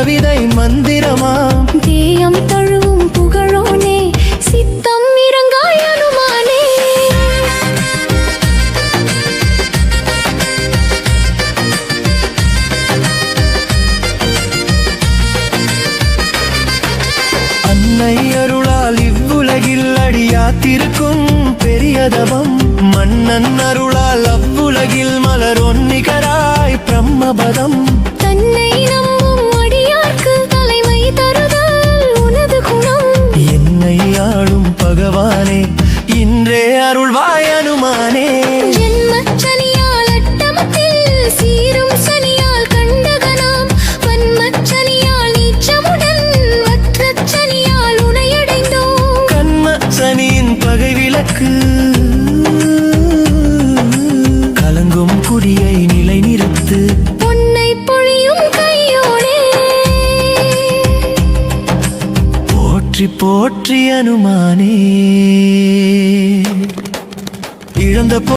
கவிதை மந்திரமா? தேயம் தழுவும் புகழோனே சித்தம் இறங்காயனுமானே அன்னை அருளால் இவ்வுலகில் அடியாத்திருக்கும் பெரியதவம் மன்னன் அருளால் அவ்வுலகில் மலர் ஒன்னிகராய் பிரம்மபதம். அருள்வாய் அனுமானே. போற்றி போற்றி அனுமானே. இழந்த